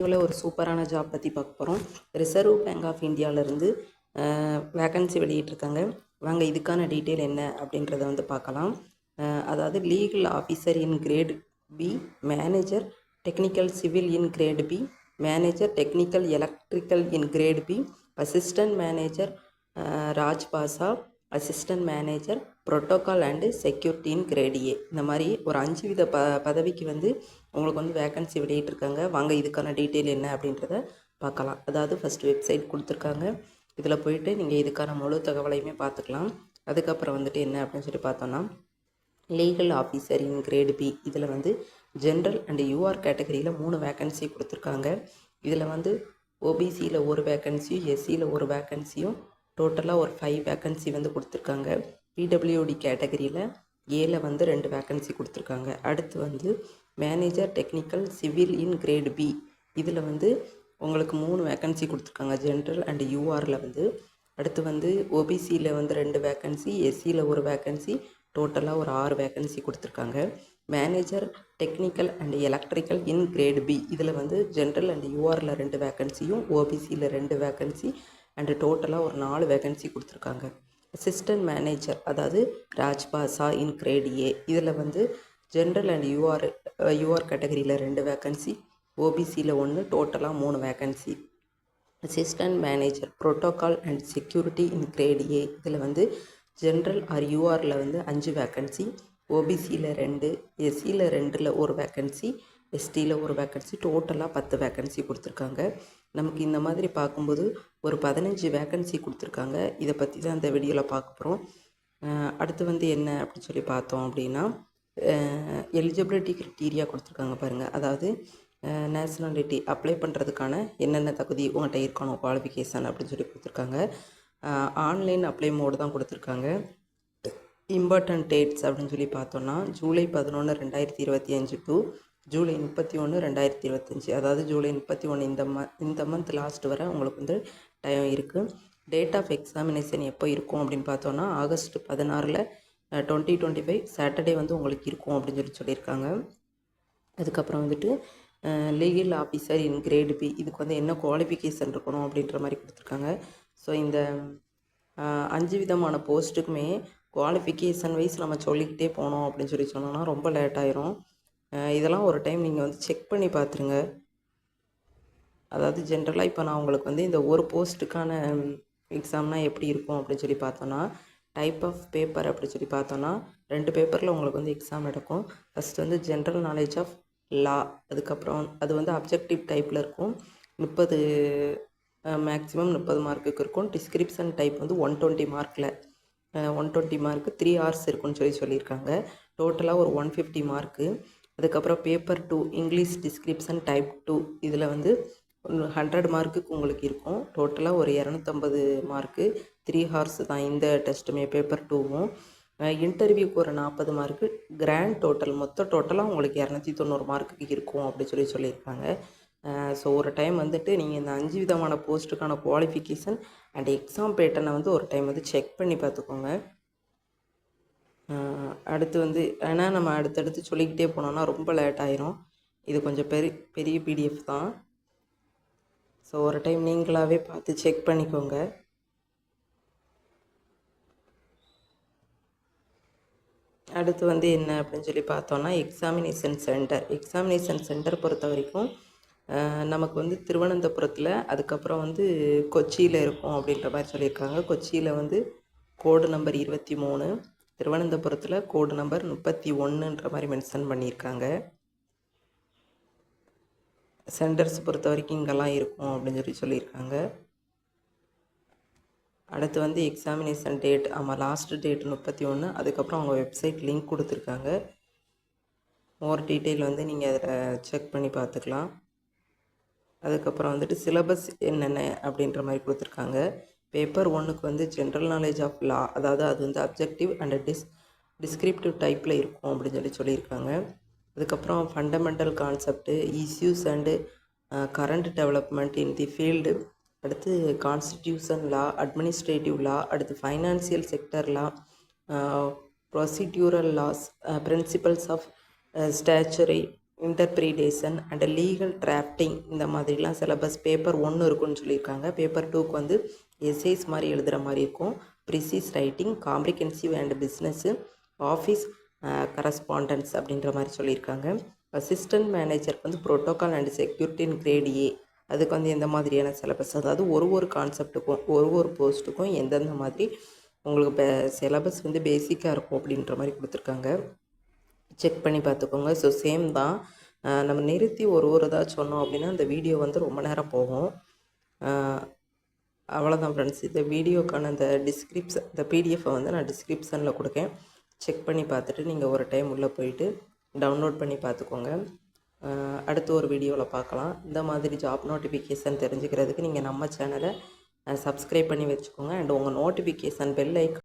இதில் ஒரு சூப்பரான ஜாப் பற்றி பார்க்க போகிறோம் ரிசர்வ் பேங்க் ஆஃப் இந்தியாவிலேருந்து வேக்கன்சி வெளியிட்டிருக்காங்க. வாங்க இதுக்கான டீட்டெயில் என்ன அப்படின்றத வந்து பார்க்கலாம். அதாவது legal officer in grade B manager technical civil in grade B manager technical electrical in grade B assistant manager Rajbhasha assistant manager protocol and security in grade A. இந்த மாதிரி ஒரு அஞ்சு வித ப பதவிக்கு வந்து உங்களுக்கு வந்து வேக்கன்சி வெளியிட்டிருக்காங்க வாங்க இதுக்கான டீட்டெயில் என்ன அப்படின்றத பார்க்கலாம். அதாவது ஃபஸ்ட் வெப்சைட் கொடுத்துருக்காங்க. இதில் போயிட்டு நீங்கள் இதுக்கான முழு தகவலையுமே பார்த்துக்கலாம். அதுக்கப்புறம் வந்துட்டு என்ன அப்படின்னு சொல்லி பார்த்தோன்னா legal officer in grade B இதில் வந்து ஜென்ரல் அண்ட் யூஆர் கேட்டகரியில் மூணு வேக்கன்சி கொடுத்துருக்காங்க. இதில் வந்து ஓபிசியில் ஒரு வேக்கன்சியும் எஸ்சியில் ஒரு வேக்கன்சியும் டோட்டலாக ஒரு ஃபைவ் வேக்கன்சி வந்து கொடுத்துருக்காங்க. பிடபிள்யூடி கேட்டகரியில் ஏல வந்து ரெண்டு வேக்கன்சி கொடுத்துருக்காங்க. அடுத்து வந்து manager technical civil in grade B இதில் வந்து உங்களுக்கு மூணு வேக்கன்சி கொடுத்துருக்காங்க. ஜென்ரல் அண்ட் யூஆரில் வந்து. அடுத்து வந்து ஓபிசியில் வந்து ரெண்டு வேக்கன்சி எஸ்சியில் ஒரு வேக்கன்சி டோட்டலாக ஒரு ஆறு வேக்கன்சி கொடுத்துருக்காங்க. Manager technical and electrical in grade B இதில் வந்து ஜென்ரல் அண்ட் யூஆரில் ரெண்டு வேக்கன்சியும் ஓபிசியில் ரெண்டு வேக்கன்சி அண்டு டோட்டலாக ஒரு நாலு வேக்கன்சி கொடுத்துருக்காங்க. அசிஸ்டன்ட் மேனேஜர் அதாவது ராஜ்பாசா இன் கிரேட் ஏ இதில் வந்து ஜென்ரல் அண்ட் யூஆர் யூஆர் கேட்டகரியில் ரெண்டு வேக்கன்சி ஓபிசியில் ஒன்று டோட்டலாக மூணு vacancy assistant manager protocol and security in grade A இதில் வந்து ஜென்ரல் ஆர் யூஆரில் வந்து அஞ்சு வேக்கன்சி ஓபிசியில் ரெண்டு எஸ்சியில் ரெண்டில் ஒரு வேக்கன்சி எஸ்டியில் ஒரு வேக்கன்சி டோட்டலாக பத்து வேக்கன்சி கொடுத்துருக்காங்க. நமக்கு இந்த மாதிரி பார்க்கும்போது ஒரு பதினஞ்சு வேக்கன்சி கொடுத்துருக்காங்க. இதை பற்றி தான் இந்த வீடியோவில் பார்க்க போகிறோம் அடுத்து வந்து என்ன அப்படின்னு சொல்லி பார்த்தோம் அப்படின்னா எலிஜிபிலிட்டி க்ரிட்டீரியா கொடுத்துருக்காங்க பாருங்கள் அதாவது நேஷ்னாலிட்டி அப்ளை பண்ணுறதுக்கான என்னென்ன தகுதி உங்கள்கிட்ட இருக்கணும் குவாலிஃபிகேஷன் அப்படின்னு சொல்லி கொடுத்துருக்காங்க. ஆன்லைன் அப்ளை மோடு தான் கொடுத்துருக்காங்க. இம்பார்ட்டன்ட் டேட்ஸ் அப்படின்னு சொல்லி பார்த்தோன்னா ஜூலை பதினொன்று ரெண்டாயிரத்தி இருபத்தி அஞ்சு டு ஜூலை முப்பத்தி ஒன்று ரெண்டாயிரத்தி இருபத்தஞ்சி. அதாவது ஜூலை முப்பத்தி ஒன்று இந்த ம இந்த மந்த் லாஸ்ட் வரை உங்களுக்கு வந்து டைம் இருக்குது டேட் ஆஃப் எக்ஸாமினேஷன் எப்போ இருக்கும் அப்படின்னு பார்த்தோன்னா ஆகஸ்ட் பதினாறில் டுவெண்ட்டி டுவெண்ட்டி ஃபைவ் சாட்டர்டே வந்து உங்களுக்கு இருக்கும் அப்படின்னு சொல்லி சொல்லியிருக்காங்க. அதுக்கப்புறம் வந்துட்டு legal officer in grade B இதுக்கு வந்து என்ன குவாலிஃபிகேஷன் இருக்கணும் அப்படின்ற மாதிரி கொடுத்துருக்காங்க. ஸோ இந்த அஞ்சு விதமான போஸ்ட்டுக்குமே குவாலிஃபிகேஷன் வைஸ் நம்ம சொல்லிக்கிட்டே போனோம் அப்படின்னு சொல்லி சொன்னோன்னா ரொம்ப லேட் ஆயிரும். இதெல்லாம் ஒரு டைம் நீங்கள் வந்து செக் பண்ணி பார்த்துருங்க அதாவது ஜென்ரலாக இப்போ நான் உங்களுக்கு வந்து இந்த ஒரு போஸ்ட்டுக்கான எக்ஸாம்னால் எப்படி இருக்கும் அப்படின்னு சொல்லி பார்த்தோன்னா டைப் ஆஃப் பேப்பர் அப்படின்னு சொல்லி பார்த்தோன்னா ரெண்டு பேப்பரில் உங்களுக்கு வந்து எக்ஸாம் நடக்கும். ஃபஸ்ட் வந்து ஜென்ரல் நாலேஜ் ஆஃப் லா அதுக்கப்புறம் அது வந்து அப்ஜெக்டிவ் டைப்பில் இருக்கும். முப்பது மேக்ஸிமம் முப்பது மார்க்குக்கு இருக்கும். டிஸ்கிரிப்ஷன் டைப் வந்து ஒன் டுவெண்ட்டி மார்க்கில் one twenty mark three hours இருக்குன்னு சொல்லி சொல்லியிருக்காங்க. டோட்டலாக ஒரு ஒன் ஃபிஃப்டி மார்க்கு அதுக்கப்புறம் paper two English description type two இதில் வந்து ஹண்ட்ரட் மார்க்குக்கு உங்களுக்கு இருக்கும். டோட்டலாக ஒரு இரநூத்தம்பது மார்க்கு த்ரீ ஹார்ஸ் தான் இந்த டெஸ்ட்டுமே பேப்பர் டூவும் இன்டர்வியூக்கு ஒரு நாற்பது மார்க்கு கிராண்ட் டோட்டல் மொத்த டோட்டலாக உங்களுக்கு இரநூத்தி தொண்ணூறு மார்க்குக்கு இருக்கும் அப்படி சொல்லி சொல்லியிருக்காங்க. ஸோ ஒரு டைம் வந்துட்டு நீங்கள் இந்த அஞ்சு விதமான போஸ்ட்டுக்கான குவாலிஃபிகேஷன் அண்ட் எக்ஸாம் பேட்டர்னை வந்து ஒரு டைம் வந்து செக் பண்ணி பார்த்துக்கோங்க. அடுத்து வந்து ஏன்னா நம்ம அடுத்தடுத்து சொல்லிக்கிட்டே போனோம்னா ரொம்ப லேட் ஆயிரும். இது கொஞ்சம் பெரிய பெரிய பிடிஎஃப் தான். ஸோ ஒரு டைம் நீங்களாகவே பார்த்து செக் பண்ணிக்கோங்க. அடுத்து வந்து என்ன அப்படின்னு சொல்லி பார்த்தோன்னா எக்ஸாமினேஷன் சென்டர் எக்ஸாமினேஷன் சென்டர் பொறுத்த வரைக்கும் நமக்கு வந்து திருவனந்தபுரத்தில் அதுக்கப்புறம் வந்து கொச்சியில் இருக்கும் அப்படின்ற மாதிரி சொல்லியிருக்காங்க. கொச்சியில் வந்து கோடு நம்பர் இருபத்தி மூணு. திருவனந்தபுரத்தில் கோடு நம்பர் முப்பத்தி ஒன்றுன்ற மாதிரி மென்ஷன் பண்ணியிருக்காங்க. சென்டர்ஸ் பொறுத்த வரைக்கும் இங்கெல்லாம் இருக்கும் அப்படின்னு சொல்லி சொல்லியிருக்காங்க. அடுத்து வந்து எக்ஸாமினேஷன் டேட் ஆமாம் லாஸ்ட் டேட் முப்பத்தி ஒன்று அதுக்கப்புறம் அவங்க வெப்சைட் லிங்க் கொடுத்துருக்காங்க. மோர் டீட்டெயில் வந்து நீங்கள் அதில் செக் பண்ணி பார்த்துக்கலாம். அதுக்கப்புறம் வந்துட்டு சிலபஸ் என்னென்ன அப்படின்ற மாதிரி கொடுத்துருக்காங்க. பேப்பர் ஒன்றுக்கு வந்து ஜென்ரல் நாலேஜ் ஆஃப் லா அதாவது அது வந்து அப்ஜெக்டிவ் அண்ட் டிஸ் டிஸ்கிரிப்டிவ் டைப்பில் இருக்கும் அப்படின்னு சொல்லி சொல்லியிருக்காங்க. அதுக்கப்புறம் fundamental concept issues and current development in the field அடுத்து கான்ஸ்டிடியூஷன் லா அட்மினிஸ்ட்ரேட்டிவ் லா அடுத்து financial sector law procedural laws principles of statutory interpretation and legal drafting இந்த மாதிரிலாம் சிலபஸ் பேப்பர் ஒன்று இருக்குன்னு சொல்லியிருக்காங்க. பேப்பர் டூக்கு வந்து எஸ்ஏஸ் மாதிரி எழுதுகிற மாதிரி இருக்கும். Precis writing comprehensive and business office correspondence அப்படின்ற மாதிரி சொல்லியிருக்காங்க. அசிஸ்டன்ட் மேனேஜருக்கு வந்து protocol and security in grade A அதுக்கு வந்து எந்த மாதிரியான சிலபஸ் அதாவது ஒரு ஒரு கான்செப்ட்டுக்கும் ஒரு ஒரு போஸ்ட்டுக்கும் எந்தெந்த மாதிரி உங்களுக்கு பே சிலபஸ் வந்து பேசிக்காக இருக்கும் அப்படின்ற மாதிரி கொடுத்துருக்காங்க. செக் பண்ணி பார்த்துக்கோங்க. ஸோ சேம் தான். Uh, நம்ம நிறுத்தி ஒரு ஒரு இதாக சொன்னோம் அப்படின்னா அந்த வீடியோ வந்து ரொம்ப நேரம் போகும். Uh, அவ்வளோதான் ஃப்ரெண்ட்ஸ் இந்த வீடியோக்கான அந்த டிஸ்கிரிப்ஷன் இந்த பிடிஎஃபை வந்து நான் டிஸ்கிரிப்ஷனில் கொடுக்கேன். செக் பண்ணி பார்த்துட்டு நீங்கள் ஒரு டைம் உள்ளே போயிட்டு டவுன்லோட் பண்ணி பார்த்துக்கோங்க. அடுத்து ஒரு வீடியோவில் பார்க்கலாம். இந்த மாதிரி ஜாப் நோட்டிஃபிகேஷன் தெரிஞ்சுக்கிறதுக்கு நீங்கள் நம்ம சேனலை சப்ஸ்கிரைப் பண்ணி வச்சுக்கோங்க. அண்ட் உங்கள் நோட்டிஃபிகேஷன் பெல் ஐக்கன்